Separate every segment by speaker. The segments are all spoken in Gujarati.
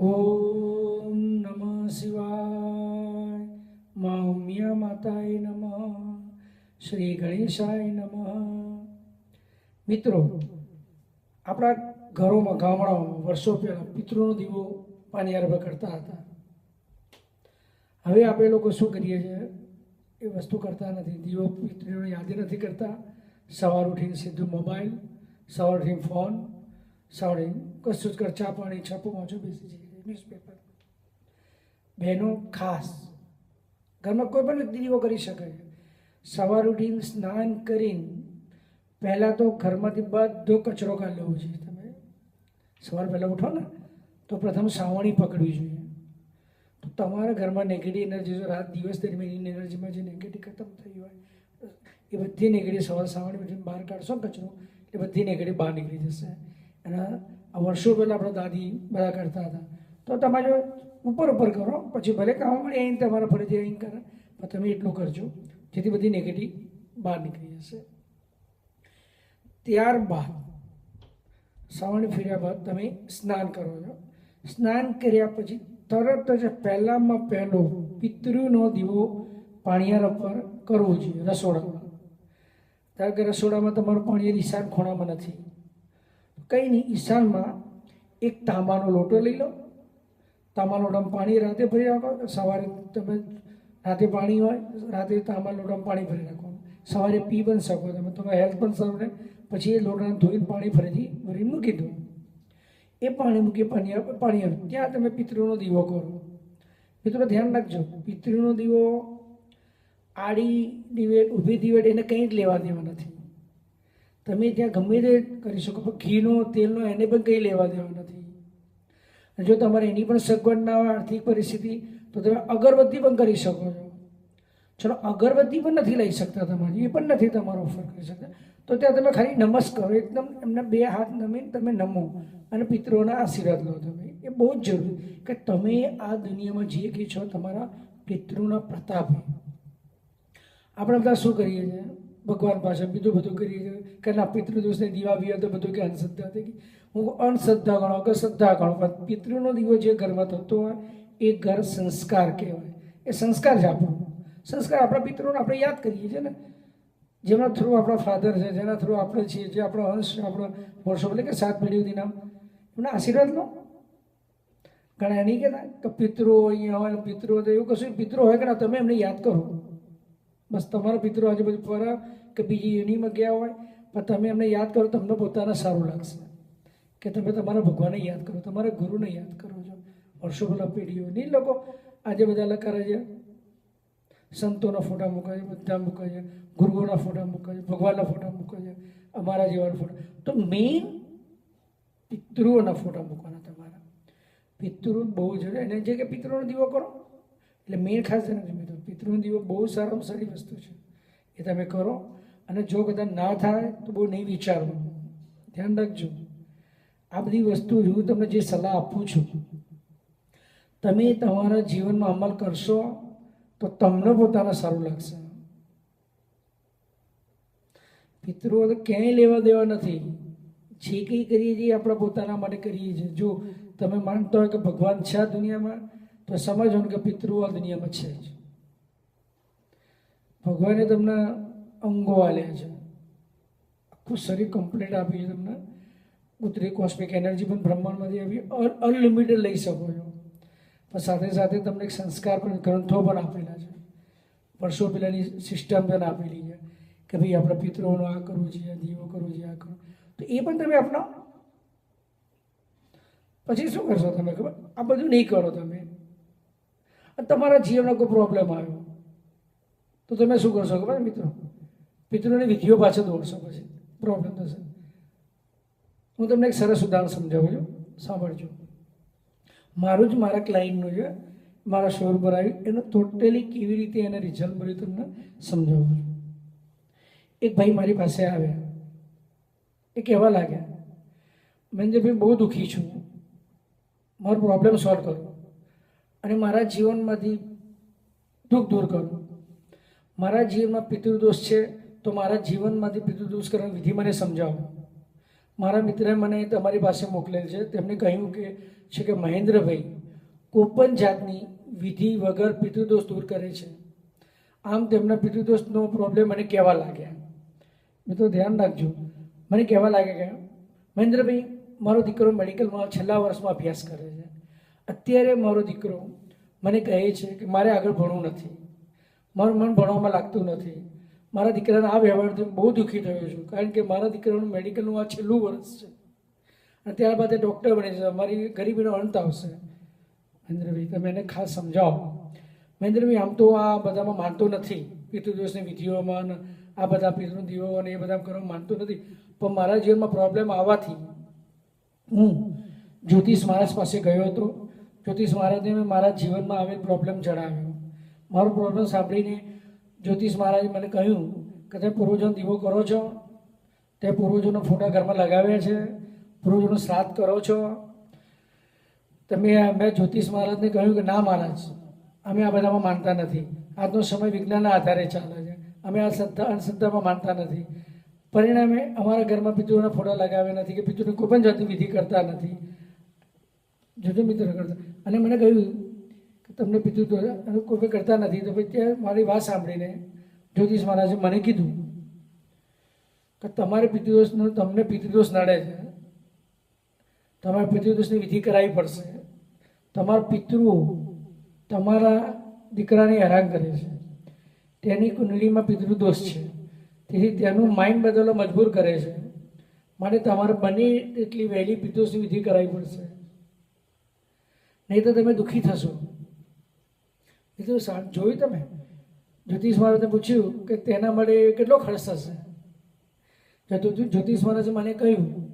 Speaker 1: ઓમ નમઃ શિવાય મા ઉમિયા માતાય નમઃ શ્રી ગણેશાય નમઃ મિત્રો આપણા ઘરોમાં, ગામડાઓમાં વર્ષો પહેલાં પિતૃનો દીવો પાણી આરંભ કરતા હતા. હવે આપણે લોકો શું કરીએ છીએ? એ વસ્તુ કરતા નથી. દીવો પિતૃને યાદ નથી કરતા. સવાર ઉઠીને સીધું મોબાઈલ, સવાર ઉઠીને ફોન, સવારે કશું જ કર ચા પાણી છપ્પો વાંચો બેસી જઈએ. ન્યૂઝપેપર બહેનો ખાસ. ઘરમાં કોઈ પણ દીવો કરી શકે. છે સવાર ઉઠીને સ્નાન કરીને પહેલાં તો ઘરમાંથી બધો કચરો કાઢી લેવો જોઈએ. તમે સવાર પહેલાં ઉઠો ને, તો પ્રથમ સાવણી પકડવી જોઈએ. તો તમારા ઘરમાં નેગેટિવ એનર્જી જો રાત દિવસ દરમિયાન એનર્જીમાં જે નેગેટિવ ખતમ થઈ હોય, એ બધી નેગેટિવ સવાર સાવણી પછી બહાર કાઢશો કચરો એ બધી નેગેટિવ બહાર નીકળી જશે. અને આ વર્ષો પહેલાં આપણા દાદી બધા કરતા હતા. તો તમારે ઉપર ઉપર કરો, પછી ભલે કામ મળે, અહીં તમારા ફરીથી અહીં કરે, પણ તમે એટલું કરજો, જેથી બધી નેગેટિવ બહાર નીકળી જશે. ત્યારબાદ સાવણી ફેર્યા બાદ તમે સ્નાન કરો છો. સ્નાન કર્યા પછી તરત જ પહેલામાં પહેલો પિતૃનો દીવો પાણીયાર પર કરવો જોઈએ, રસોડામાં. ધારો કે રસોડામાં તમારું પાણી ઈશાન ખૂણામાં નથી. કંઈ નહીં, ઈશાનમાં એક તાંબાનો લોટો લઈ લો તાંબા લોટામાં પાણી રાતે ભરી રાખો સવારે તમે રાતે પાણી હોય, રાતે તાંબા લોટામાં પાણી ભરી રાખો સવારે પી પણ શકો તમે તમે હેલ્થ પણ સારું રહે. પછી એ લોટાને ધોઈને પાણી ફરીથી ભરી મૂકી દો. એ પાણી મૂકી પાણી પાણી આવ્યું ત્યાં તમે પિતૃનો દીવો કરો. મિત્રો ધ્યાન રાખજો, પિતૃનો દીવો આડી દિવેટ, ઊભી દિવેટ એને કંઈ જ લેવા દેવા નથી. તમે ત્યાં ગમે તે કરી શકો, પણ ઘીનો, તેલનો એને પણ કંઈ લેવા દેવા નથી. જો તમારે એની પણ સગવડ ના હોય આર્થિક પરિસ્થિતિ, તો તમે અગરબત્તી પણ કરી શકો છો. ચલો, અગરબત્તી પણ નથી લઈ શકતા તમારી, એ પણ નથી તમારો ઓફર કરી શકતા. તો ત્યાં તમે ખાલી નમસ્કાર, એકદમ એમને બે હાથ નમીને તમે નમો અને પિતૃઓના આશીર્વાદ લો તમે. એ બહુ જ જરૂરી. કે તમે આ દુનિયામાં જે કે છો, તમારા પિતૃના પ્રતાપે આપણે બધા શું કરીએ છીએ? ભગવાન પાસે બીજું બધું કરીએ છીએ. કે ના પિતૃ દિવસને દીવા બીવા તો બધું કે અંધશ્રદ્ધા થઈ ગઈ. હું અણશ્રદ્ધા ગણો કે શ્રદ્ધા ગણો પણ પિતૃનો દીવો જે ઘરમાં થતો હોય, એ ઘર સંસ્કાર કહેવાય. એ સંસ્કાર છે આપણો. સંસ્કાર આપણા પિતૃને આપણે યાદ કરીએ છીએ ને. જેના થ્રુ આપણા ફાધર છે, જેના થ્રુ આપણે છીએ, જે આપણો અંશ, આપણો વર્ષો એટલે કે સાત પેઢી સુધીના એમના આશીર્વાદ લો. ઘણા નહીં કહેતા કે પિતૃઓ અહીંયા હોય પિતૃઓ તો એવું કશું પિતૃ હોય કે ના, તમે એમને યાદ કરો. બસ તમારા પિતૃ આજુબાજુ પર કે બીજી યુનિમાં ગયા હોય, પણ તમે એમને યાદ કરો, તમને પોતાને સારું લાગશે. કે તમે તમારા ભગવાનને યાદ કરો, તમારા ગુરુને યાદ કરો છો. વર્ષો પહેલાં પેઢીઓ નહીં લોકો આજે બધા કરે છે. સંતોના ફોટા મૂકે છે, બધા મૂકે છે. ગુરુઓના ફોટા મૂકે છે, ભગવાનના ફોટા મૂકે છે, અમારા જેવાના ફોટા. તો મેઇન પિતૃઓના ફોટા મૂકવાના તમારા. પિતૃ બહુ જરૂરી અને જે કે પિતૃનો દીવો કરો. એટલે મેઇન ખાસ છે ને મિત્રો, પિતૃનો દીવો બહુ સારામાં સારી વસ્તુ છે. એ તમે કરો. અને જો કદાચ ના થાય, તો બહુ નહીં વિચારવાનું. ધ્યાન રાખજો. આ બધી વસ્તુ હું તમને જે સલાહ આપું છું, તમે તમારા જીવનમાં અમલ કરશો તો તમને પોતાને સારું લાગશે. પિતૃઓ ક્યાંય લેવા દેવા નથી. જે કંઈ કરીએ છીએ આપણે પોતાના માટે કરીએ છીએ. જો તમે માનતા હોય કે ભગવાન છે આ દુનિયામાં, તો સમજવાનું કે પિતૃઓ આ દુનિયામાં છે જ. ભગવાને તમને અંગો આલ્યા છે. આખું શરીર કમ્પ્લીટ આપ્યું છે તમને. ઉત્તરી કોસ્મિક એનર્જી પણ બ્રહ્માંડમાંથી આવી અનલિમિટેડ લઈ શકો છો. પણ સાથે સાથે તમને એક સંસ્કાર પણ ગ્રંથો પણ આપેલા છે. વર્ષો પહેલાંની સિસ્ટમ પણ આપેલી છે કે ભાઈ આપણે પિતૃઓનું આ કરવું છે દીવો કરવું છે, આ કરવું. તો એ પણ તમે આપણા પછી શું કરશો તમે ખબર? આ બધું નહીં કરો તમે. તમારા જીવનમાં કોઈ પ્રોબ્લેમ આવ્યો. તો તમે શું કરશો ખબર મિત્રો? પિતૃની વિધિઓ પાછળ દોડશો પછી. પ્રોબ્લેમ થશે. હું તમને એક સરસ ઉદાહરણ સમજાવું છું. સાંભળજો. મારું જ મારા ક્લાયન્ટનું છે. મારા શોર પર આવ્યું. એનું ટોટલી કેવી રીતે એને રિઝલ્ટ મળ્યું તમને સમજાવું છું. એક ભાઈ મારી પાસે આવ્યા. એ કહેવા લાગ્યા મેં જે ભાઈ બહુ દુઃખી છું. મારો પ્રોબ્લેમ સોલ્વ કરો. અને મારા જીવનમાંથી દુઃખ દૂર કરો. મારા જીવનમાં પિતૃદોષ છે, તો મારા જીવનમાંથી પિતૃદોષ કરવાની વિધિ મને સમજાવો. મારા મિત્રએ મને તમારી પાસે મોકલેલ છે. તેમણે કહ્યું કે, છે કે મહેન્દ્રભાઈ કોઈપણ જાતની વિધિ વગર પિતૃદોષ દૂર કરે છે. આમ તેમના પિતૃદોષનો પ્રોબ્લેમ મને કહેવા લાગ્યા. મિત્રો, ધ્યાન રાખજો. મને કહેવા લાગ્યા કે, મહેન્દ્રભાઈ, મારો દીકરો મેડિકલમાં છેલ્લા વર્ષમાં અભ્યાસ કરે છે. અત્યારે મારો દીકરો મને કહે છે કે, મારે આગળ ભણવું નથી. મારું મન ભણવામાં લાગતું નથી. મારા દીકરાના આ વ્યવહારથી બહુ દુઃખી થયો છું, કારણ કે મારા દીકરાનું મેડિકલનું આ છેલ્લું વર્ષ છે. અને ત્યારબાદ એ ડૉક્ટર બને છે, અમારી ગરીબીનો અંત આવશે. મહેન્દ્રભાઈ, તમે એને ખાસ સમજાવો. મહેન્દ્રભાઈ, આમ તો આ બધામાં માનતો નથી પિતૃદોષની વિધિઓમાં અને આ બધા પિતૃદીઓ અને એ બધા કરવા માનતો નથી. પણ મારા જીવનમાં પ્રોબ્લેમ આવવાથી હું જ્યોતિષ મહારાજ પાસે ગયો હતો. જ્યોતિષ મહારાજને મેં મારા જીવનમાં આવેલ પ્રોબ્લેમ જણાવ્યો. મારો પ્રોબ્લેમ સાંભળીને જ્યોતિષ મહારાજે મને કહ્યું કે તમે પૂર્વજોનો દીવો કરો છો, તે પૂર્વજોનો ફોટા ઘરમાં લગાવ્યા છે, પૂર્વજોનો શ્રાદ્ધ કરો છો. તમે મેં જ્યોતિષ મહારાજને કહ્યું કે ના મહારાજ, અમે આ બધામાં માનતા નથી. આજનો સમય વિજ્ઞાનના આધારે ચાલે છે. અમે આ શ્રદ્ધા અંધશ્રદ્ધામાં માનતા નથી. પરિણામે અમારા ઘરમાં પિતૃઓના ફોટા લગાવ્યા નથી કે પિતૃને કોઈ પણ જાતની વિધિ કરતા નથી. જોજો મિત્ર, કરતા અને મને કહ્યું તમને અને કોઈ કરતા નથી. તો પછી ત્યાં મારી વાત સાંભળીને જ્યોતિષ મહારાજે મને કીધું કે તમારે પિતૃદોષનો, તમને પિતૃદોષ નડે છે. તમારે પિતૃદોષની વિધિ કરાવવી પડશે. તમારા પિતૃઓ તમારા દીકરાને હેરાન કરે છે. તેની કુંડલીમાં પિતૃદોષ છે. તેથી તેનું માઇન્ડ બદલવા મજબૂર કરે છે. માટે તમારે બને એટલી વહેલી પિતૃદોષની વિધિ કરાવવી પડશે. નહીં તો તમે દુઃખી થશો. સા- જોયું તમે? જ્યોતિષ મહારાજને પૂછ્યું કે તેના માટે કેટલો ખર્ચ થશે? જ્યોતિ- જ્યોતિષ મહારાજે મને કહ્યું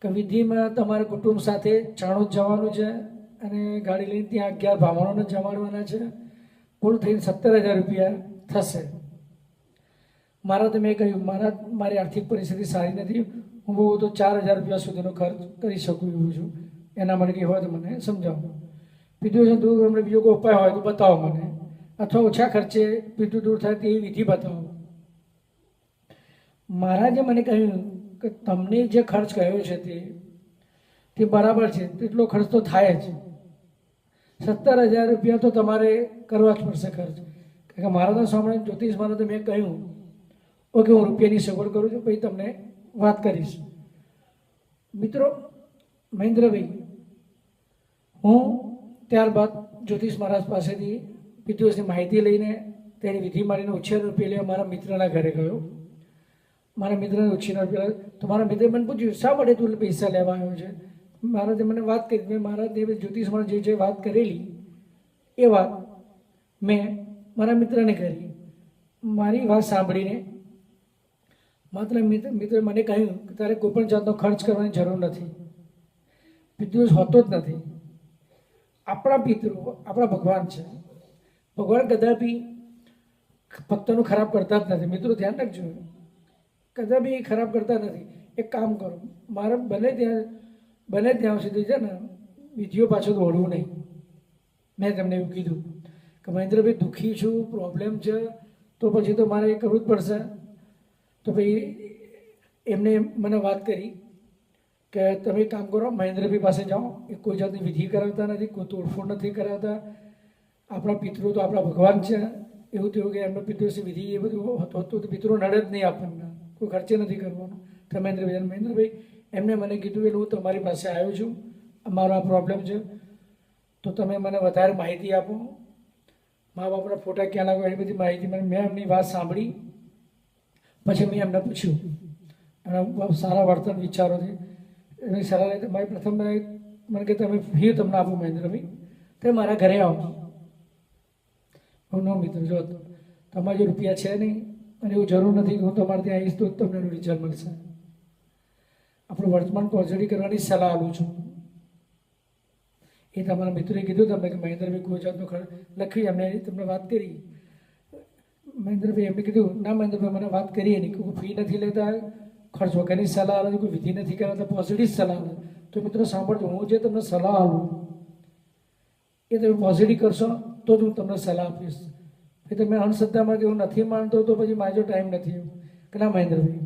Speaker 1: કે વિધિમાં તમારે કુટુંબ સાથે ચાણોદ જવાનું છે અને ગાડી લઈને ત્યાં અગિયાર બ્રાહ્મણોને જમાડવાના છે, કુલ થઈને સત્તર હજાર રૂપિયા થશે. મારા તો મેં કહ્યું, મારા, મારી આર્થિક પરિસ્થિતિ સારી નથી. હું બહુ તો ચાર હજાર રૂપિયા સુધીનો ખર્ચ કરી શકું એવું છું. એના માટે કંઈ હોય તો મને સમજાવો. પીધું દૂર તમને બીજો કોઈ ઉપાય હોય તો બતાવો મને. અથવા ઓછા ખર્ચે પીધું દૂર થાય તેવી વિધિ બતાવો. મહારાજે મને કહ્યું કે તમને જે ખર્ચ કહ્યો છે તે તે બરાબર છે. તેટલો ખર્ચ તો થાય જ. સત્તર હજાર રૂપિયા તો તમારે કરવા જ પડશે ખર્ચ. કારણ કે મારા તો સામે જ્યોતિષ મારા મેં કહ્યું ઓકે, હું રૂપિયાની સગવડ કરું છું, પછી તમને વાત કરીશ. મિત્રો, મહેન્દ્રભાઈ, હું ત્યારબાદ જ્યોતિષ મહારાજ પાસેથી પિતૃસની માહિતી લઈને તેની વિધિ મારીને ઉછેર રૂપિયા લેવા મારા મિત્રના ઘરે ગયો. મારા મિત્રને ઉછીના પેલા તો મારા મિત્રે મને પૂછ્યું, શા માટે તું પૈસા લેવા આવ્યો છે? મહારાજે મને વાત કરી. મેં મારા જ્યોતિષ જ્યોતિષમાં જે જે વાત કરેલી, એ વાત મેં મારા મિત્રને કરી. મારી વાત સાંભળીને માત્ર મિત્ર મિત્રે મને કહ્યું કે તારે કોઈ પણ જાતનો ખર્ચ કરવાની જરૂર નથી. પિતૃ હોતો જ નથી. આપણા પિતૃ, આપણા ભગવાન છે. ભગવાન કદાપી ભક્તોનું ખરાબ કરતા જ નથી. મિત્રો, ધ્યાન રાખજો. કદાપી એ ખરાબ કરતા નથી. એક કામ કરો. મારે બને ત્યાં બને ત્યાં સુધી છે ને, વિધિઓ પાછું દોડવું નહીં. મેં તમને એવું કીધું કે મહેન્દ્રભાઈ દુઃખી છું પ્રોબ્લેમ છે, તો પછી તો મારે એ કરવું જ પડશે. તો ભાઈ એમને મને વાત કરી. કે તમે કામ કરો મહેન્દ્રભાઈ પાસે જાઓ. એ કોઈ જાતની વિધિ કરાવતા નથી, કોઈ તોડફોડ નથી કરાવતા. આપણા પિતૃ તો આપણા ભગવાન છે. એવું થયું કે એમના પિતૃની વિધિ એ બધું હતું તો પિતૃ નડે જ નહીં આપણને. કોઈ ખર્ચે નથી કરવાનો. તો મહેન્દ્રભાઈ મહેન્દ્રભાઈ એમને મને કીધું એટલે હું તમારી પાસે આવ્યો છું. અમારો આ પ્રોબ્લેમ છે. તો તમે મને વધારે માહિતી આપો. મા બાપના ફોટા ક્યાં લાગો? એની બધી માહિતી મને, મેં એમની વાત સાંભળી. પછી મેં એમને પૂછ્યું. એમના સારા વર્તન વિચારોથી એની સલાહ લઈ મારી પ્રથમ મને કે તમે ફી તમને આપું મહેન્દ્રભાઈ તે મારા ઘરે આવો. હું ન મિત્ર, જો તમારા જે રૂપિયા છે નહીં, અને એવું જરૂર નથી હું તમારે ત્યાં આવીશ તો જ તમને એનું રિઝલ્ટ મળશે. આપણું વર્તમાન પોઝિટિવ કરવાની સલાહ આપું છું. એ તમારા મિત્રોએ કીધું તમને કે મહેન્દ્રભાઈ કોઈ જાતનું લખી એમને તમને વાત કરી. મહેન્દ્રભાઈ એમને કીધું, ના મહેન્દ્રભાઈ મને વાત કરી એની. કોઈ ફી નથી લેતા ખર્ચ વગરની સલાહ આવે કોઈ વિધિ નથી કરાવતા પોઝિટિવ સલાહ આવે તો મિત્રો સાંભળજો, હું જે તમને સલાહ આપું, એ તમે પોઝિટિવ કરશો, તો જ હું તમને સલાહ આપીશ. એ તમે અંધશ્રદ્ધામાં કે હું નથી માનતો, તો પછી મારો ટાઈમ નથી. કે ના મહેન્દ્રભાઈ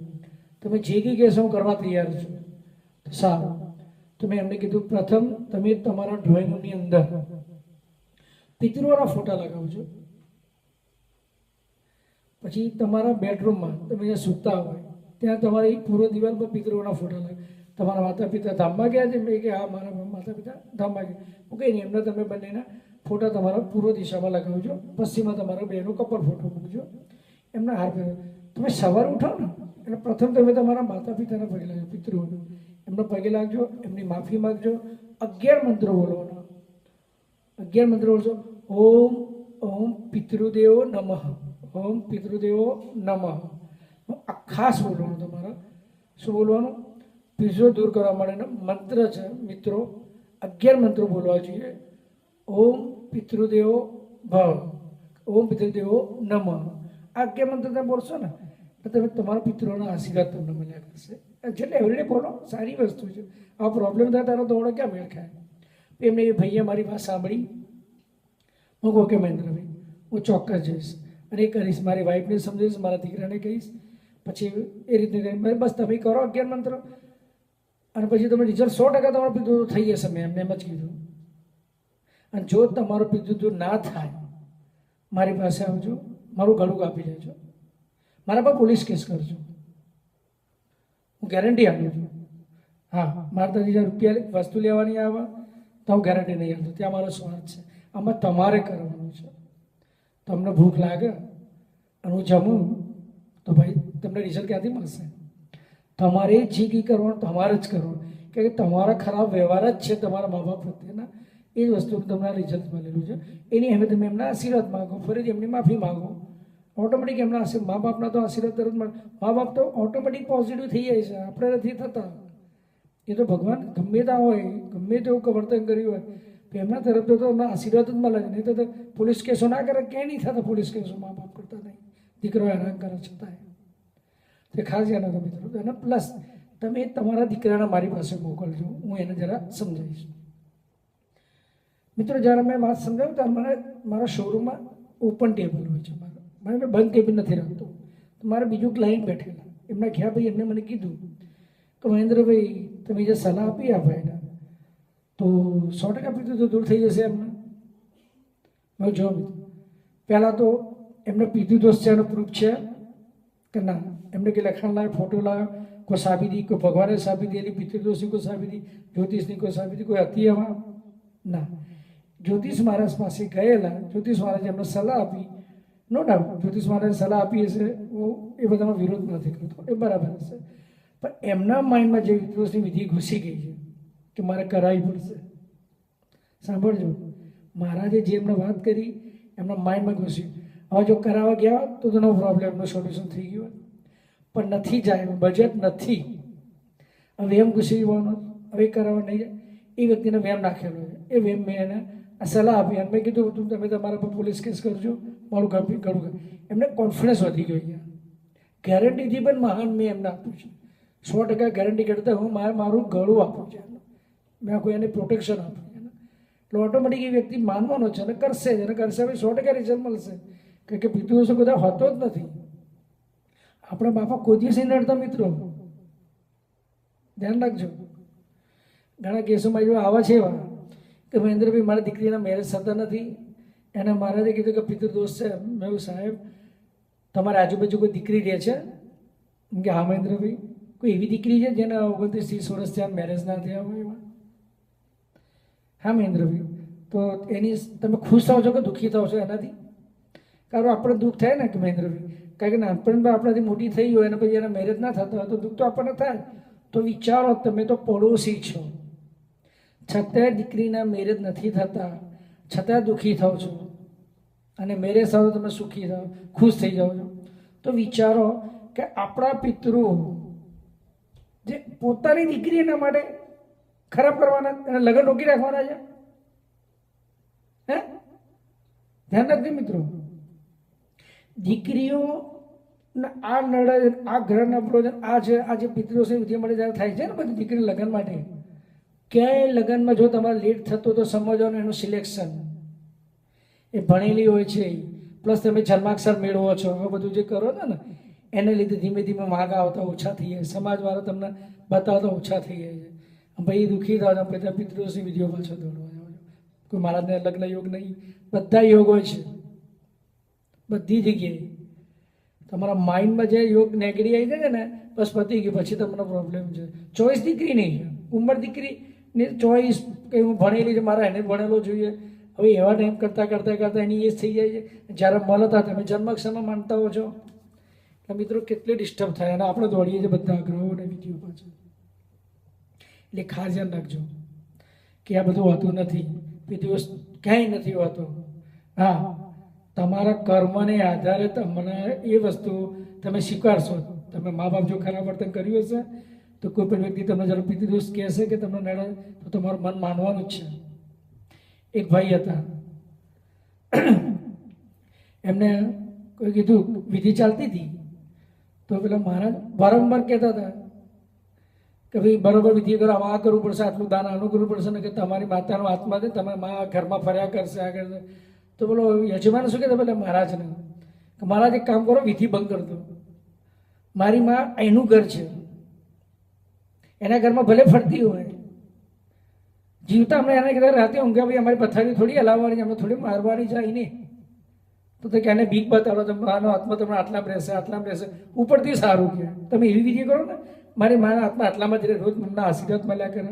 Speaker 1: તમે જે કંઈ કહેશો, હું કરવા તૈયાર છું. સારું. તો મેં એમને કીધું, પ્રથમ તમે તમારા ડ્રોઈંગ રૂમની અંદર પિતૃઓના ફોટા લગાવજો. પછી તમારા બેડરૂમમાં તમે જ્યાં સૂતા હોય ત્યાં તમારે એક પૂરો દિવાલ પર પિતૃઓના ફોટા લાગે. તમારા માતા પિતા ધામમાં ગયા છે? મેં કે હા, મારા માતા પિતા ધામમાં ગયા. હું કંઈ નહીં એમના તમે બંનેના ફોટા તમારા પૂર્વ દિશામાં લગાવજો. પશ્ચિમમાં તમારા બેનો કપલ ફોટો મૂકજો. એમના હાર પહેરો. તમે સવારે ઉઠો ને, એટલે પ્રથમ તમે તમારા માતા પિતાના પગે લાગજો, પિતૃઓનું. એમના પગે લાગજો, એમની માફી માગજો. અગિયાર મંત્રો બોલવાના. અગિયાર મંત્રો બોલશો. ઓમ ઓમ પિતૃદેવો નમઃ. ઓમ પિતૃદેવો નમઃ. આ ખાસ બોલવાનું તમારે. શું બોલવાનું? પીઝો દૂર કરવા માટેનો મંત્ર છે, મિત્રો. અગિયાર મંત્રો બોલવા જોઈએ. ઓમ પિતૃદેવો ભવ. ઓમ પિતૃદેવો નમ. આ અગિયાર મંત્ર તમે બોલશો ને, તો તમે તમારા પિત્રોના આશીર્વાદ તમને મળ્યા કરશે. છેલ્લે એવરીડે બોલો, સારી વસ્તુ છે. આ પ્રોબ્લેમ થાય તારો દોડો ક્યાં મેળ ખાય? એમને એ ભાઈએ મારી વાત સાંભળી. હું કહું કે, મહેન્દ્રભાઈ, હું ચોક્કસ જઈશ અને એ કરીશ. મારી વાઈફને સમજાવીશ, મારા દીકરાને કહીશ. પછી એ રીતે બસ તમે કરો અગિયાર મંત્ર. અને પછી તમે રિઝલ્ટ સો ટકા તમારું પીધું થઈ જશે મેં એમને એમ જ કીધું. અને જો તમારું પીધું ના થાય, મારી પાસે આવજો. મારું ગળું કાપી લેજો. મારા પર પોલીસ કેસ કરજો. હું ગેરંટી આપું છું. હા, મારે તો હજાર રૂપિયા વસ્તુ લેવાની આવે, તો હું ગેરંટી નહીં આપતો ત્યાં મારો સ્વાર્થ છે. આમાં તમારે કરવાનું છે. તમને ભૂખ લાગે, અને હું જમું તો ભાઈ તમને રિઝલ્ટ ક્યાંથી મળશે? તમારે જે કંઈ કરવાનું, તમારે જ કરવાનું. કે તમારા ખરાબ વ્યવહાર જ છે તમારા મા બાપ પ્રત્યેના. એ જ વસ્તુ તમને રિઝલ્ટ મળેલું છે. એની હવે તમે એમના આશીર્વાદ માગો, ફરીથી એમની માફી માગો. ઓટોમેટિક એમના આશીર્વાદ મા બાપના તો આશીર્વાદ તરત મળે. મા બાપ તો ઓટોમેટિક પોઝિટિવ થઈ જાય છે, આપણે નથી થતા. એ તો ભગવાન ગમે ત્યાં હોય, ગમે તેવું વર્તન કર્યું હોય, તો એમના તરફ તો એમના આશીર્વાદ જ મળે નહીં તો પોલીસ કેસો ના કરે, ક્યાંય નહીં થતા પોલીસ કેસો મા બાપ કરતા નહીં. દીકરો હેરાન કરે છતાંય. તે ખાસ યાદ રાખો મિત્રો. અને પ્લસ તમે તમારા દીકરાને મારી પાસે મોકલજો. હું એને જરા સમજાવીશ. મિત્રો, જ્યારે મેં વાત સમજાવું ત્યારે મને મારા શોરૂમમાં ઓપન ટેબલ હોય છે મારો. મને મેં બંધ ટેબલ નથી રાખતો. મારે બીજું ક્લાયન્ટ બેઠેલા. એમના ઘ્યા ભાઈ એમને મને કીધું કે, મહેન્દ્રભાઈ, તમે જે સલાહ આપી આ ભાઈને, તો સો ટકા પીધું તો દૂર થઈ જશે એમને? મેં જો મિત્રો. પહેલાં તો એમને પીધું દોષ છે પ્રૂફ છે? કે ના. એમને કે લખાણ લાવ્યો ફોટો લાવ્યો કોઈ સાબિતી, કોઈ ભગવાને સાબિતી, એની પિતૃદોષની કોઈ સાબિતી, જ્યોતિષની કોઈ સાબિતી, કોઈ હતી એમાં? ના. જ્યોતિષ મહારાજ પાસે ગયેલા. જ્યોતિષ મહારાજે એમને સલાહ આપી. નો ડાઉટ જ્યોતિષ મહારાજે સલાહ આપી હશે. હું એ બધામાં વિરોધ નથી કરતો. એ બરાબર હશે. પણ એમના માઇન્ડમાં જે વિદ્રોષની વિધિ ઘૂસી ગઈ છે, કે મારે કરાવવી પડશે. સાંભળજો. મહારાજે જે એમને વાત કરી, એમના માઇન્ડમાં ઘૂસ્યું. હવે જો કરાવવા ગયા હોત તો તેનો પ્રોબ્લેમનું સોલ્યુશન થઈ ગયું હોત. પણ નથી જાય બજેટ નથી. હવે એમ ઘૂસી જવાનો હવે કરાવવા નહીં જાય. એ વ્યક્તિને વેમ નાખેલો છે. એ વેમ મેં એને સલાહ આપી. અને મેં કીધું, તું, તમે તમારા પર પોલીસ કેસ કરજો. મારું ઘર કરું એમને કોન્ફિડન્સ વધી ગયો અહીંયા. ગેરંટીથી પણ મહાન મેં એમને આપ્યું છે. સો ટકા ગેરંટી કરતાં હું મારે, મારું ગળું આપું છે. મેં કોઈ એને પ્રોટેક્શન આપ્યું. એટલે ઓટોમેટિક એ વ્યક્તિ માનવાનો છે અને કરશે જ. અને કરશે, હવે સો ટકા રિઝલ્ટ મળશે. કે પીતું હશે બધા હોતો જ નથી. આપણા બાપા કોઈ દિવસ નડતા મિત્રો. ધ્યાન રાખજો. ઘણા કેસોમાં એવા આવા છે એવા કે મહેન્દ્રભાઈ, મારા દીકરીના મેરેજ થતા નથી. એને મહારાજે કીધું કે પિતૃ દોસ્ત છે. મેં સાહેબ, તમારી આજુબાજુ કોઈ દીકરી રહે છે? એમ કે, હા, મહેન્દ્રભાઈ. કોઈ એવી દીકરી છે જેના ઓગણત્રીસ ત્રીસ વર્ષ થયા મેરેજ ના થયા હોય એવા? હા, મહેન્દ્રભાઈ. તો એની, તમે ખુશ થાવ છો કે દુઃખી થાવ છો એનાથી? કારણ આપણે દુઃખ થાય ને કે મહેન્દ્રભાઈ કારણ કે નાનપણમાં આપણાથી મોટી થઈ હોય અને પછી એના મેરેજ ના થતા હોય તો દુઃખ તો આપણને થાય. તો વિચારો, તમે તો પડોશી છો. છતાંય દીકરીના મેરેજ નથી થતા. છતાં દુઃખી થાવ છો. અને મેરેજ થાવ તમે સુખી થાવ, ખુશ થઈ જાઓ છો. તો વિચારો કે આપણા પિતૃ જે પોતાની દીકરી એના માટે ખરાબ કરવાના, એને લગ્ન રોકી રાખવાના છે. હે? ધ્યાન રાખજો મિત્રો. દીકરીઓ આ નળ, આ ગ્રહના પ્રોજન આ છે આ જે પિતૃઓ છે વિધિ માટે જ્યારે થાય છે ને બધી દીકરી લગ્ન માટે, ક્યાંય લગ્નમાં જો તમારે લેટ થતો તો સમજવાનું એનું સિલેક્શન એ ભણેલી હોય છે. પ્લસ તમે જન્માક્ષર મેળવો છો આ બધું જે કરો છો ને, એને લીધે ધીમે ધીમે માગ આવતા ઓછા થઈ જાય સમાજવાળા તમને બતાવતા ઓછા થઈ જાય છે ભાઈ દુઃખી થાય બધા પિતૃઓથી વિધિઓ પાછો દોડવા કોઈ મહારાજને લગ્ન યોગ નહીં. બધા યોગ હોય છે. બધી જગ્યાએ. તમારા માઇન્ડમાં જે યોગ નેગેટિવ આવી જાય છે ને, બસ પતી ગયું, પછી તમને પ્રોબ્લેમ છે. ચોઈસ દીકરી નહીં. ઉંમર દીકરી ને ચોઈસ કે હું ભણેલી છે, મારા એને ભણેલો જોઈએ. હવે એવા ટાઈમ કરતાં કરતાં કરતાં એની એજ થઈ જાય છે. જ્યારે મળતા તમે જન્મક્ષમાં માનતા હો છો. એટલે મિત્રો કેટલી ડિસ્ટર્બ થાય. અને આપણે દોડીએ છીએ બધા ગ્રહો અને વિધિઓ પાછળ. એટલે ખાસ ધ્યાન રાખજો કે આ બધું હોતું નથી. એ દિવસ ક્યાંય નથી હોતું. હા. તમારા કર્મને આધારે તમને એ વસ્તુ તમે સ્વીકારશો. તમે મા બાપ જો ખરાબ વર્તન કર્યું હશે, તો કોઈ પણ વ્યક્તિ તમને જરૂર પીતી દોષ કહેશે કે તમને નડે, તો તમારું મન માનવાનું જ છે. એક ભાઈ હતા. એમને કોઈ કીધું, વિધિ ચાલતી હતી. તો પેલા મહારાજ વારંવાર કહેતા હતા કે ભાઈ, બરોબર વિધિ કરો આ કરવું પડશે, આટલું દાન આનું કરવું પડશે ને કે તમારી માતાનો આત્મા છે, તમે મા ઘરમાં ફર્યા કરશે આ કરશે તો બોલો, યજમાન શું કહેતા પેલા મહારાજને. કે મહારાજ એક કામ કરો, વિધિ બંધ કરતો મારી માં એનું ઘર છે. એના ઘરમાં ભલે ફરતી હોય. જીવતા અમને એને કહેતા, રાતે ઊંઘ્યા ભાઈ અમારી પથારી થોડી હલાવવાની અમે થોડી મારવાની જાય નહીં તો કે એને બીક બતાડો તમે માનો આત્મા તમને આટલા રહેશે આટલા રહેશે ઉપરથી સારું કે તમે એવી વિધિ કરો ને, મારી માના આત્મા આટલામાં જ રોજ મમ્મના આશીર્વાદ મળ્યા કરે.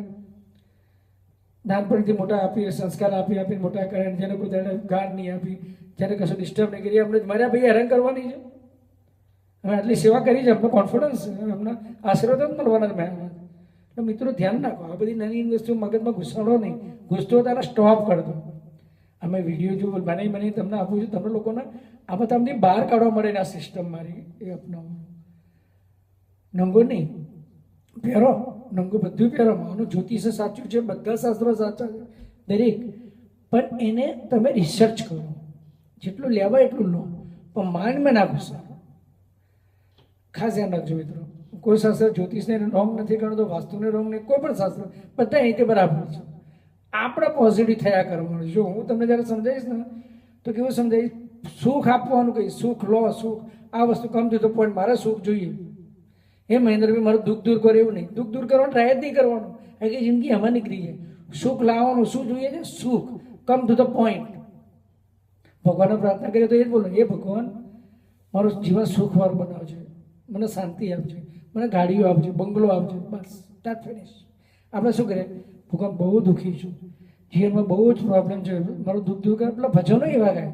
Speaker 1: નાનપણથી મોટા આપી, સંસ્કાર આપી, આપીને મોટા કરે જેને કોઈ દાડે ગાર નહીં આપી, જેને કશું ડિસ્ટર્બ નહીં કરી, અમને મારા ભાઈ હેરાન કરવાની છે. અમે આટલી સેવા કરી છે, અમને કોન્ફિડન્સ અમને આશીર્વાદ જ મળવાના છે મેં એટલે મિત્રો, ધ્યાન રાખો, આ બધી નાની વસ્તુ મગજમાં ઘૂસાડો નહીં. ઘૂસતો તારે સ્ટોપ કરતો અમે વીડિયો જો બનાવી બનાવી તમને આપું છું, તમને લોકોને આમાં તમને બહાર કાઢવા મળે આ સિસ્ટમ મારી, એ અપનાવું. નંગો નહીં, પહેરો. નંગો બધું પહેરો, માનું જ્યોતિષ સાચું છે, બધા શાસ્ત્રો સાચા છે, દરેક. પણ એને તમે રિસર્ચ કરો. જેટલું લેવાય એટલું લો. પણ માઇન્ડમાં ના ઘુસાડો ખાસ ધ્યાન રાખજો મિત્રો. કોઈ શાસ્ત્ર જ્યોતિષને રોંગ નથી કરતો વાસ્તુને રોંગ નહીં, કોઈ પણ શાસ્ત્ર. બધા રીતે બરાબર છે. આપણે પોઝિટિવ થયા કરવાનું જો હું તમને જ્યારે સમજાવીશ ને, તો કેવું સમજાવીશ? સુખ આપવાનું કહીશ. સુખ લો, સુખ. આ વસ્તુ કમ થયું તો પોઈન્ટ મારે સુખ જોઈએ. એ મહેન્દ્રભાઈ મારું દુઃખ દૂર કરે એવું નહીં. દુઃખ દૂર કરવાનું ટ્રાય જ નહીં કરવાનું. કે જિંદગી આમાં નીકળી જાય. સુખ લાવવાનું શું જોઈએ છે? સુખ. કમ ટુ ધ પોઈન્ટ ભગવાનને પ્રાર્થના કરીએ તો એ જ બોલો એ ભગવાન, મારું જીવન સુખવાર બનાવજો. મને શાંતિ આપજો. મને ગાડીઓ આપજો, બંગલો આપજો. બસ સ્ટાર્ટ ફિનિશ આપણે શું કરીએ? ભગવાન, બહુ દુઃખી છું. જીવનમાં બહુ જ પ્રોબ્લેમ છે. મારું દુઃખ દૂર કરે પેલા ભજનો એવા ગાય.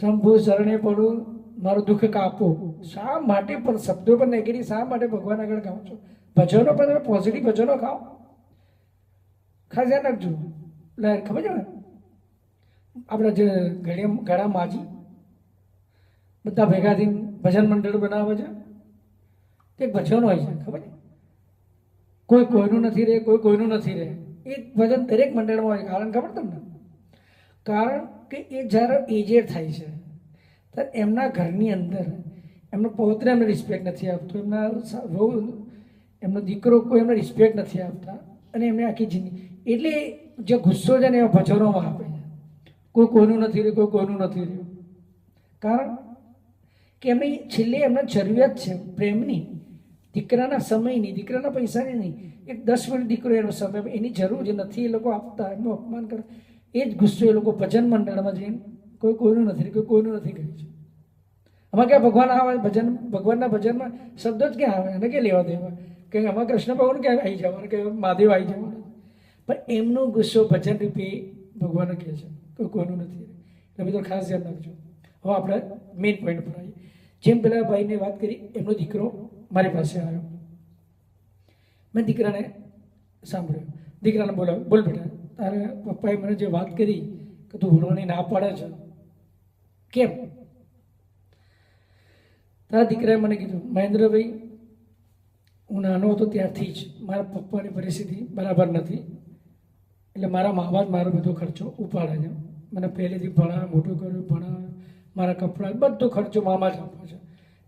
Speaker 1: શંભુ શરણે પડું મારું દુઃખ કાપો. શા માટે પણ શબ્દો પર નેગેટિવ શા માટે ભગવાન આગળ ગાઓ છો? ભજનો પણ તમે પોઝિટિવ ભજનો ખાઓ ખાસ ધ્યાન રાખજો. લહેર ખબર છે? ને આપણા જે ઘડિયા, ઘડા માજી, બધા ભેગા થઈને ભજન મંડળ બનાવે છે. તે ભજન હોય છે, ખબર છે? કોઈ કોઈનું નથી રહે કોઈ કોઈનું નથી રહે એ ભજન દરેક મંડળમાં હોય, કારણ ખબર તમને? કારણ કે એ જ્યારે એજેડ થાય છે ત્યારે એમના ઘરની અંદર એમનો પોતને એમને રિસ્પેક્ટ નથી આપતો. એમના વહુ, એમનો દીકરો કોઈ એમને રિસ્પેક્ટ નથી આપતા. અને એમને આખી જિંદગી, એટલે જે ગુસ્સો છે ને એ ભજનોમાં આપે છે. કોઈ કોઈનું નથી રહ્યું, કોઈ કોઈનું નથી રહ્યું. કારણ કે એમની છેલ્લે એમને જરૂરિયાત છે, પ્રેમની. દીકરાના સમયની દીકરાના પૈસાની નહીં. એક દસ મિનિટ દીકરો એનો સમય એની જરૂર જે નથી એ લોકો આપતા, એમનું અપમાન કરે. એ જ ગુસ્સો એ લોકો ભજન મંડળમાં જઈને કોઈ કોઈનું નથી કોઈ કોઈનું નથી કહ્યું છે. આમાં ક્યાં ભગવાન આવે? ભજન, ભગવાનના ભજનમાં શબ્દો જ ક્યાં આવે? એને ક્યાં લેવા દેવા? કે આમાં કૃષ્ણ ભગવાન ક્યાં આવી જવાનું? કે મહાદેવ આવી જવાનું? પણ એમનો ગુસ્સો ભજન રૂપે ભગવાન કહે છે. કોઈ કોઈનું નથી. એટલે તો ખાસ ધ્યાન રાખજો. હવે આપણે મેઇન પોઈન્ટ પર આવીએ. જેમ પેલા ભાઈને વાત કરી, એમનો દીકરો મારી પાસે આવ્યો. મેં દીકરાને સાંભળ્યો. દીકરાને બોલાવ્યો. બોલ બેટા, તારે પપ્પાએ મને જે વાત કરી, કે તું ભણવાની ના પાડે છે. કેમ? તારા દીકરાએ મને કીધું, મહેન્દ્રભાઈ, હું નાનો હતો ત્યારથી જ. મારા પપ્પાની પરિસ્થિતિ બરાબર નથી. એટલે મારા મા બાપ મારો બધો ખર્ચો ઉપાડે છે. મને પહેલેથી ભણાવે, મોટું કર્યું, ભણાવે. મારા કપડાં, બધો ખર્ચો મામા જ આપે છે.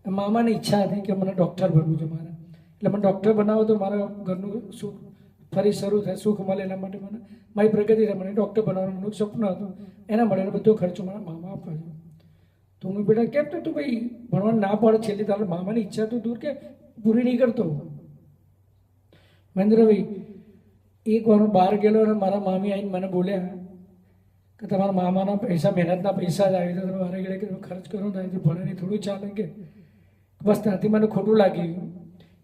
Speaker 1: મામાની ઈચ્છા હતી કે મને ડૉક્ટર બનવું છે મારે. એટલે મને ડૉક્ટર બનાવો તો મારા ઘરનું સુખ ફરી શરૂ થાય, સુખ મળે એના માટે મને, મારી પ્રગતિ થાય. મને ડૉક્ટર બનાવવાનું સપનું હતું. એના માટે બધો ખર્ચો મારા મામા આપે છે. તો હું બેટા કેમ તો તું ભાઈ ભણવાનું ના પડે છેલ્લે તારા મામાની ઈચ્છા તું દૂર કે પૂરી નહીં કરતો? મહેન્દ્રભાઈ એક વાર હું બહાર ગયેલો અને મારા મામી આવીને મને બોલ્યા કે તમારા મામાના પૈસા, મહેનતના પૈસા જ આવી તો તમે મારે ગળે કે તમે ખર્ચ કરો ને તો ભણે થોડું ચાલે કે. બસ ત્યાંથી મને ખોટું લાગી ગયું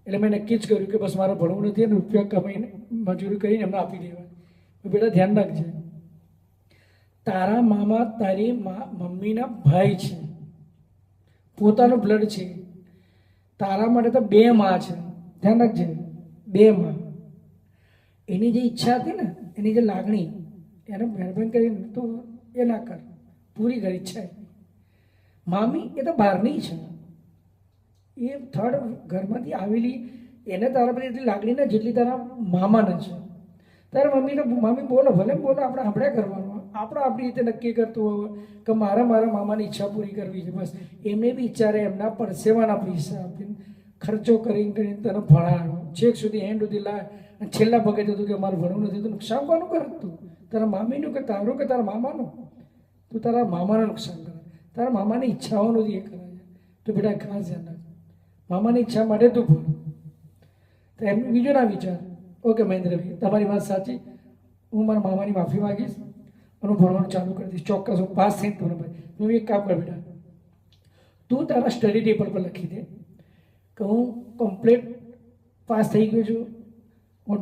Speaker 1: એટલે મેં નક્કી જ કર્યું કે બસ મારે ભણવું નથી અને રૂપિયા કમાઈને મજૂરી કરીને એમને આપી દેવા. બેટા ધ્યાન રાખજે. તારા મામા, તારી મમ્મીના ભાઈ છે. પોતાનું બ્લડ છે. તારા માટે તો બે માં છે. ધ્યાન રાખજે, બે માં. એની જે ઈચ્છા હતી ને, એની જે લાગણી, એને મહેરબાની કરીને તું એ ના કર. પૂરી કરી ઈચ્છા. મામી એ તો બહારની છે. એ થર્ડ ઘરમાંથી આવેલી, એને તારા પર એટલી લાગણી ને જેટલી તારા મામાને છે. તારા મમ્મીને, મામી બોલો, ભલે બોલો, આપણે આપણે કરવાનું. આપણે આપણી રીતે નક્કી કરતું હોય કે મારે મારા મામાની ઈચ્છા પૂરી કરવી છે, બસ એમને બી વિચારે એમના પરસેવાના પૈસા આપીને ખર્ચો કરીને કરીને તને ભણાવ્યો છેક સુધી એન્ડ સુધી લાય અને છેલ્લા પગે હતું કે મારે ભણવું નથી, તો નુકસાન કોનું કરે તું? તારા મામીનું કે તારું કે તારા મામાનું? તું તારા મામાનું નુકસાન કરે. તારા મામાની ઈચ્છાઓનું જ એ કરે તો બેટા ખાસ ધ્યાન રાખ મામાની ઈચ્છા માટે તું ભણ. તો એમ બીજો ના વિચાર. ઓકે મહેન્દ્રભાઈ, તમારી વાત સાચી. હું મારા મામાની માફી માગીશ. હું ભણવાનું ચાલુ કરી દઈશ, ચોક્કસ હું પાસ થઈને તમને ભાઈ. હું એક કામ કર બેટા. તું તારા સ્ટડી ટેબલ પર લખી દે કે હું કમ્પ્લેટ પાસ થઈ ગયો છું. હું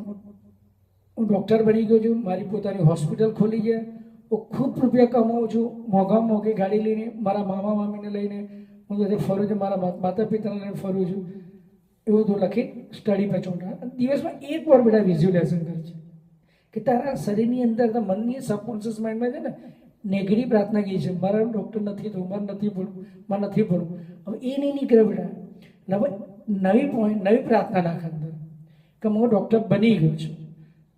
Speaker 1: હું ડૉક્ટર બની ગયો છું. મારી પોતાની હોસ્પિટલ ખોલી છે. હું ખૂબ રૂપિયા કમાઉં છું. મોંઘા મોંઘી ગાડી લઈને મારા મામા મામીને લઈને હું બધે ફરું છું. મારા માતા પિતાને ફરું છું. એવું તું લખી સ્ટડી પર ચોંટા. દિવસમાં એક વાર બેટા વિઝ્યુલાઇઝેશન કરે છે. કે તારા શરીરની અંદર મનની સબકોન્શિયસ માઇન્ડમાં છે ને, નેગેટિવ પ્રાર્થના કહી છે. મારા ડૉક્ટર નથી થવું મારે નથી ભણવું, મારે નથી ભણવું. હવે એ નહીં નીકળે બેટા. હવે નવી પોઈન્ટ નવી પ્રાર્થના નાખ અંદર. કે હું ડૉક્ટર બની ગયો છું.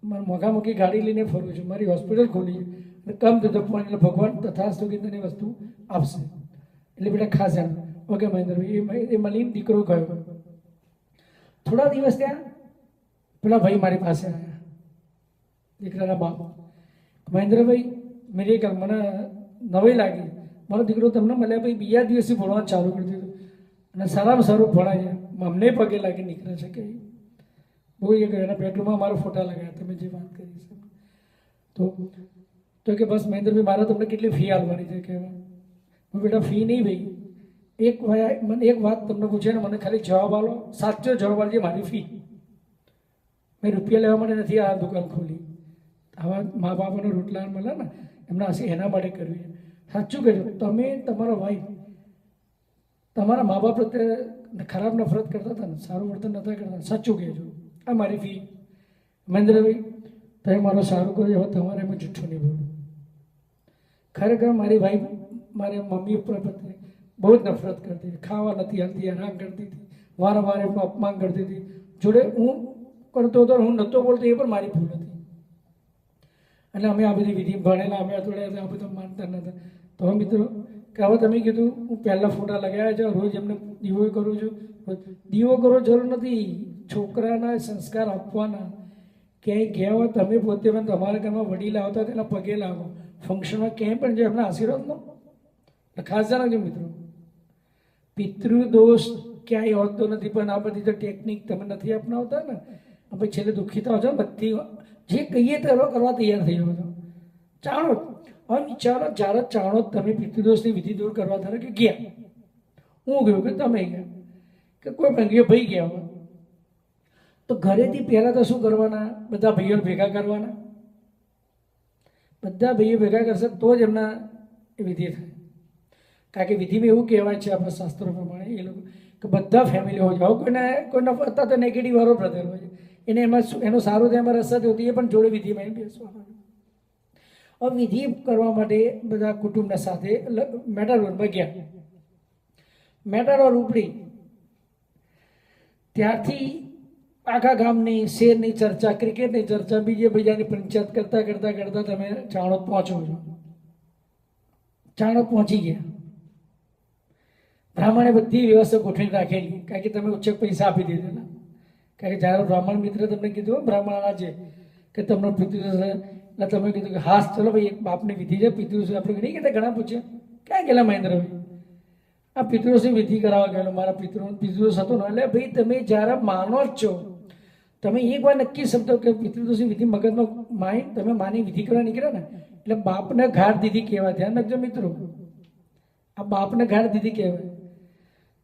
Speaker 1: મારે મોઘા મોઘી ગાડી લઈને ફરું છું. મારી હોસ્પિટલ ખોલી કમ ટુ પોઈન્ટ એટલે ભગવાન તથાસ્તુ કે વસ્તુ આપશે. એટલે બેટા ખાસ જાણ ઓકે મહેન્દ્રભાઈ એ મળીને દીકરો ગયો. થોડા દિવસ ત્યાં પેલા ભાઈ મારી પાસે આવ્યા. દીકરાના બાપ. મહેન્દ્રભાઈ, મેરી કર મને નવાઈ લાગી. મારો દીકરો તમને મળ્યા ભાઈ બીજા દિવસથી ભણવાનું ચાલુ કરી દીધું. અને સારામાં સારું ભણાય અમને પગે લાગી નીકળે છે કે બહુ એ કહ્યું એના બેડરૂમમાં મારા ફોટા લગાવ્યા તમે જે વાત કરી છે. તો તો કે બસ મહેન્દ્રભાઈ, મારે તમને કેટલી ફી આપવાની છે કે હું બેટા ફી નહીં ભાઈ એક મને એક વાત તમને પૂછે ને મને ખાલી જવાબ આલો. સાચો જવાબ આલજે મારી ફી. મેં રૂપિયા લેવા માટે નથી આ દુકાન ખોલી. આવા મા બાપાનો રોટલા મળે ને, એમના હશે એના માટે કરવી સાચું કહેજો, તમે તમારા વાઈફ તમારા મા બાપ પ્રત્યે ખરાબ નફરત કરતા હતા ને, સારું વર્તન નતા કરતા, સાચું કહેજો. આ મારી ફી મહેન્દ્રભાઈ, તમે મારો સારું કર્યું હવે તમારે એમાં જૂઠું નહીં બોલું ખરેખર મારી વાઈફ મારી મમ્મી ઉપર પ્રત્યે બહુ જ નફરત કરતી હતી. ખાવા નથી હાલતી હેરાન કરતી હતી. વારંવાર એમનું અપમાન કરતી હતી. જોડે હું કરતો હતો હું નહોતો બોલતો, એ પણ મારી ભૂલ હતી. એટલે અમે આ બધી વિધિ ભણેલા, અમે થોડા આ બધું માનતા નતા. તો મિત્રો, કે હવે તમે કીધું, હું પહેલાં ફોટા લગાવ્યા છે, રોજ એમને દીવો કરું છું. દીવો કરો જરૂર નથી. છોકરાના સંસ્કાર આપવાના. ક્યાંય ગયા તમે પોતે પણ તમારા ઘરમાં વડીલ આવતા તેના પગે લાગો. ફંક્શનમાં ક્યાંય પણ જો એમના આશીર્વાદ લો. ખાસ જાણજો મિત્રો. પિતૃદોષ ક્યાંય હોતો નથી, પણ આ બધી તો ટેકનિક તમે નથી અપનાવતા ને પછી છેલ્લે દુઃખી થાવ છો, બધી જે કહીએ તે કરવા તૈયાર થઈ જાઓ છો. ચાણો હવે વિચારો જ્યારે ચાણો તમે પિતૃદોષની વિધિ દૂર કરવા ધારો કે ગયા. હું ગયો કે તમે ગયા. કે કોઈ પણ ગયો ભાઈ ગયા હોય. તો ઘરેથી પહેલાં તો શું કરવાના? બધા ભાઈઓ ભેગા કરવાના. બધા ભાઈઓ ભેગા કરશે તો જ એમના વિધિ થાય. કારણ કે વિધિમાં એવું કહેવાય છે આપણા શાસ્ત્રો પ્રમાણે, એ લોકો કે બધા ફેમિલી હોય કોઈને કોઈને અત્યારે તો નેગેટિવ વાળો બ્રધર હોય છે. એને એમાં એનો સારો તેમાં રસ હતી એ પણ જોડે વિધિમાં બેસવાનું હવે વિધિ કરવા માટે બધા કુટુંબના સાથે મેટાડોરમાં ગયા. મેટાડોર ઉપડી. ત્યારથી આખા ગામની શેરની ચર્ચા, ક્રિકેટની ચર્ચા બીજે બીજાની પંચાયત કરતાં કરતાં કરતાં તમે ચાણોદ પહોંચો છો. ચાણોદ પહોંચી ગયા. બ્રાહ્મણે બધી વ્યવસ્થા ગોઠવીને રાખેલી, કારણ કે તમે ઉચ્ચક પૈસા આપી દીધેલા. કારણ કે જ્યારે બ્રાહ્મણ મિત્રે તમને કીધું હો, બ્રાહ્મણ આજે કે તમને પિતૃ એટલે તમે કીધું કે હાસ ચલો ભાઈ એક બાપની વિધિ છે પિતૃ આપણે નહીં કહેતા ઘણા પૂછ્યા. ક્યાં ગયેલા મહેન્દ્રભાઈ આ પિતૃશ્રી વિધિ કરાવવા ગયેલો મારા પિતૃ પિતૃ હતો. ને એટલે ભાઈ તમે જ્યારે માનો જ છો તમે એક વાર નક્કી શબ્દ કે પિતૃદોષી વિધિ મગજમાં માઇન્ડ તમે માની વિધિ કરવા નીકળ્યા ને એટલે બાપને ઘાટ દીધી કહેવાય. ધ્યાન રાખજો મિત્રો. આ બાપને ઘાટ દીધી કહેવાય.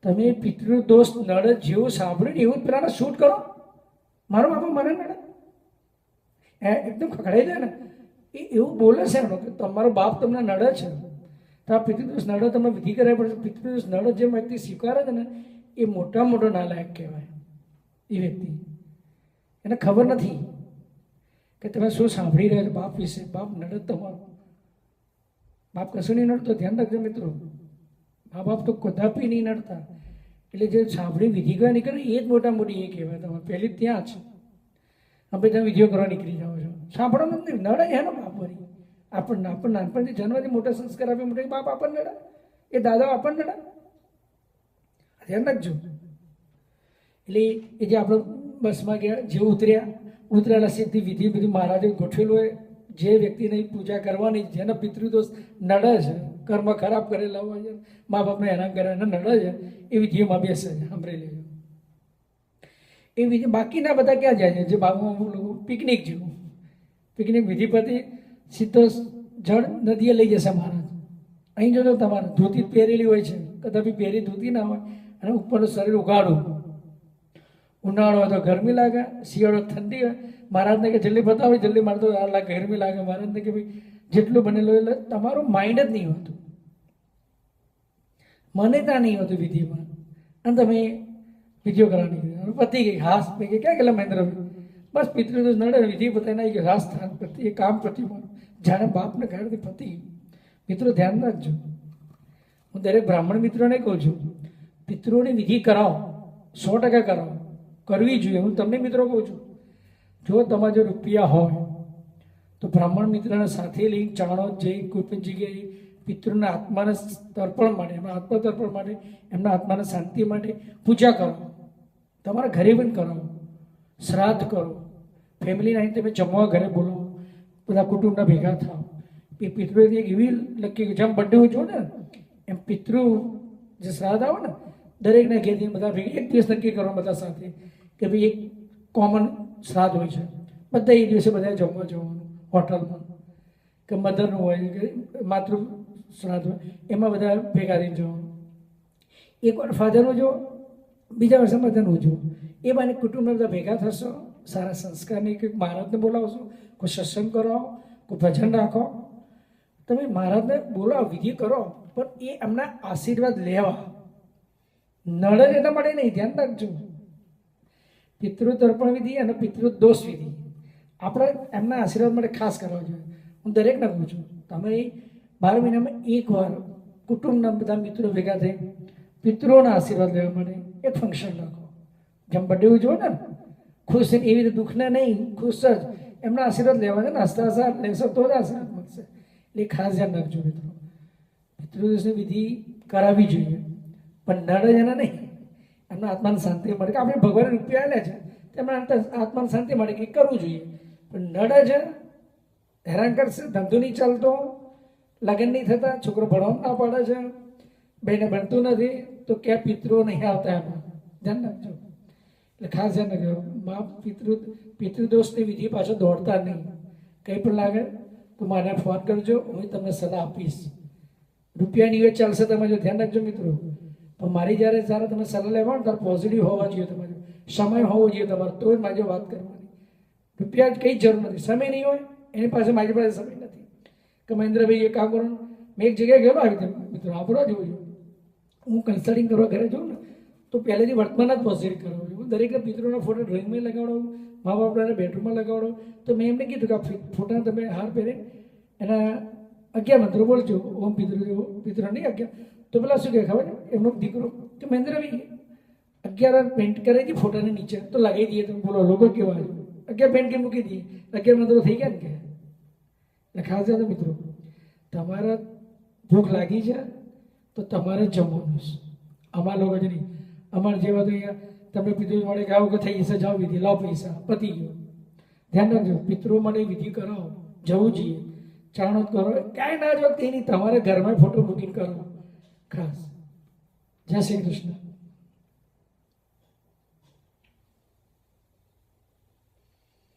Speaker 1: તમે પિતૃદોષ નળ જેવું સાંભળ્યું ને એવું જ પેલાને શૂટ કરો. મારો બાપા મને નડે એકદમ ખખડાઈ જાય ને. એ એવું બોલે છે એનો કે તમારો બાપ તમને નડે છે. તો પિતૃદોષ નડે તમને વિધિ કરાવી પડશે. પિતૃદોષ નડે જે વ્યક્તિ સ્વીકારે છે ને, એ મોટા મોટો નાલાયક કહેવાય એ વ્યક્તિ. એને ખબર નથી કે તમે શું સાંભળી રહ્યા છો બાપ વિશે. બાપ નડે તમારો. બાપ કશું નહીં નડતો. ધ્યાન રાખજો મિત્રો. મા બાપ તો કદાપી નહીં નડતા. એટલે જે સાંભળી વિધિ કરવા નીકળે એ જ મોટા મોટી એ કહેવાય. તમારે પહેલી ત્યાં જ. અમે તમે વિધિઓ કરવા નીકળી જાઓ છો. સાંભળો નથી નડે એનો બાપ વળી. આપણને આપણને નાનપણથી જન્મથી મોટા સંસ્કાર આપે મોટા બાપ આપણને નડે. એ દાદા આપણને નડે. ધ્યાન રાખજો એટલે એ જે આપણે બસમાં ગયા, જે ઉતર્યા, ઉતરેલા સીધી વિધિ બધું મહારાજે ગોઠવેલું હોય. જે વ્યક્તિની પૂજા કરવાની, જેના પિતૃદોષ નડે છે કર્મ ખરાબ કરેલા હોય છે, મા બાપને હેરાન કરે એને નડે છે, એવી જીવમાં બેસે છે, સાંભળી લેજો. એ જે બાકીના બધા ક્યાં જાય છે, જે બાબુ લોકો પિકનિક જેવું. પિકનિક વિધિપતિ સીધો જળ નદીએ લઈ જશે મહારાજ. અહીં જોજો તમારે, ધોતી પહેરેલી હોય છે, કદાપી પહેરી ધોતી ના હોય, અને ઉપરનું શરીર ઉગાડું. ઉનાળો હોય તો ગરમી લાગે, શિયાળો ઠંડી હોય. મહારાજને કે જલ્દી બતાવો, જલ્દી મારે તો આ લાગે ગરમી લાગે. મહારાજને કે ભાઈ જેટલું બનેલું એટલે તમારું માઇન્ડ જ નહીં હોતું. માન્યતા નહીં હોતું વિધિમાં. અને તમે વિધિઓ કરવા નીકળી પતી ગઈ, હાસ મેં કે ક્યાં ગયેલા મહેન્દ્ર? બસ પિતૃદોષ નડે, વિધિ પતાઈ ગયો, હાસ સ્થાન પતિ એ કામ પતિ જાણે બાપને ઘરેથી પતી. મિત્રો, ધ્યાન રાખજો. હું દરેક બ્રાહ્મણ મિત્રોને કહું છું, પિતૃઓની વિધિ કરાવો, સો ટકા કરાવો. કરવી જોઈએ. હું તમને મિત્રો કહું છું, જો તમારા જો રૂપિયા હોય તો બ્રાહ્મણ મિત્રને સાથે લઈ ચાણો જઈ કોઈ પણ જગ્યાએ પિતૃના આત્માને તર્પણ માટે એમના આત્મા તર્પણ માટે, એમના આત્માને શાંતિ માટે પૂજા કરો. તમારા ઘરે પણ કરો. શ્રાદ્ધ કરો. ફેમિલીને અહીં તમે જમવા ઘરે બોલો. બધા કુટુંબના ભેગા થાવ એ પિતૃની એક એવી લખી જેમ બર્થડે હોય છો ને, એમ પિતૃ જે શ્રાદ્ધ આવે ને, દરેકના ઘેરથી બધા ભેગા, એક દિવસ નક્કી કરો બધા સાથે કે ભાઈ એક કોમન શ્રાદ્ધ હોય છે. બધા એ દિવસે બધા જમવા જવાનું. હોટલમાં કે મધરનું હોય, કે માતૃ શ્રાદ્ધ એમાં બધા ભેગા થઈને જવાનું એકવાર ફાધરનું જો, બીજા વર્ષે મધરનું જો, એ બાને કુટુંબના બધા ભેગા થશો, સારા સંસ્કારની કે મહારાજને બોલાવશો, કોઈ સત્સંગ કરો, કોઈ ભજન રાખો. તમે મહારાજને બોલાવો, વિધિ કરો, પણ એ એમના આશીર્વાદ લેવા. જ એના માટે નહીં, ધ્યાન રાખજો. પિતૃ તર્પણ વિધિ અને પિતૃ દોષ વિધિ. આપણે એમના આશીર્વાદ માટે ખાસ કરવા જોઈએ. હું દરેકને કહું છું તમે બાર મહિનામાં એકવાર કુટુંબના બધા મિત્રો ભેગા થઈ પિતૃઓના આશીર્વાદ લેવા માટે એક ફંક્શન રાખો. જેમ બર્થડે ઉજવો ને, ખુશ થઈને એવી રીતે દુઃખના નહીં, ખુશ જ એમના આશીર્વાદ લેવા છે ને હસતા હસતા લેશો તો જ આશીર્વાદ મળશે. એટલે ખાસ ધ્યાન રાખજો મિત્રો. પિતૃદોષની વિધિ કરાવવી જોઈએ, પણ નડે એના નહીં. એમના આત્માને શાંતિ મળે. કે આપણે ભગવાન રૂપિયા આવ્યા છે તેમના આત્માને શાંતિ મળે કે કરવું જોઈએ. નડે છે હેરાન કરશે, ધંધો નહીં ચાલતો, લગ્ન નહીં થતા, છોકરો ભણવાનું ના પાડે છે, બેને ભણતું નથી, તો ક્યાં પિતૃઓ નહીં આવતા એમાં. ધ્યાન રાખજો. એટલે ખાસ ધ્યાન રાખજો. મા પિતૃ, પિતૃદોષની વિધિ પાછળ દોડતા નહીં. કંઈ પણ લાગે, તો મારે ફોન કરજો, હું તમને સલાહ આપીશ. રૂપિયાની હોય ચાલશે તમે જો ધ્યાન રાખજો મિત્રો. પણ મારી જ્યારે જ્યારે તમે સલાહ લેવા ને, ત્યારે પોઝિટિવ હોવા જોઈએ તમારે સમય હોવો જોઈએ તમારે. તો જ મારી વાત કરવાની. રૂપિયા કંઈ જરૂર નથી. સમય નહીં હોય, એની પાસે મારી પાસે સમય નથી. કે મહેન્દ્રભાઈ એ કામ કરો મેં એક જગ્યાએ ગયેલો આવી રીતે મિત્રો આપણો જ હોય. હું કન્સલ્ટિંગ કરવા ઘરે જાઉં ને, તો પહેલેથી વર્તમાન જ પોઝિટ કરો. છું હું દરેકના મિત્રોના ફોટો ડ્રોઈંગમાં લગાવડો મા બાપના બેડરૂમમાં લગાવડો તો મેં એમને કીધું કે આ ફોટા તમે હાર પહેરે. એના અગિયાર મંત્રો બોલજો, ઓમ પિતૃ પિતૃ નહીં અગિયાર. તો પેલા શું કહે ખબર એમનો દીકરો, કે મહેન્દ્રભાઈ, અગિયાર પેન્ટ કરે છે ફોટાની નીચે. તો લગાવી દઈએ તમે બોલો, લોકો કેવા છે? અગિયાર પેન્ટ કે મૂકી દઈએ અગિયાર મિત્રો થઈ ગયા ને કે એટલે ખાસ યાદ મિત્રો તમારા ભૂખ લાગી છે તો તમારે જમવાનું છે અમારા લોકો જ નહીં અમારા જેવા તો અહીંયા તમે પીધું મળે કે આવું કે થઈ જશે જાઓ વિધિ લાવ પૈસા પતી ગયો ધ્યાન રાખજો પિતૃ માટે વિધિ કરાવો જવું જોઈએ ચાણો કરો કાંઈ ના જો નહીં તમારે ઘરમાં ફોટો બુકિંગ કરો ખાસ જય શ્રી કૃષ્ણ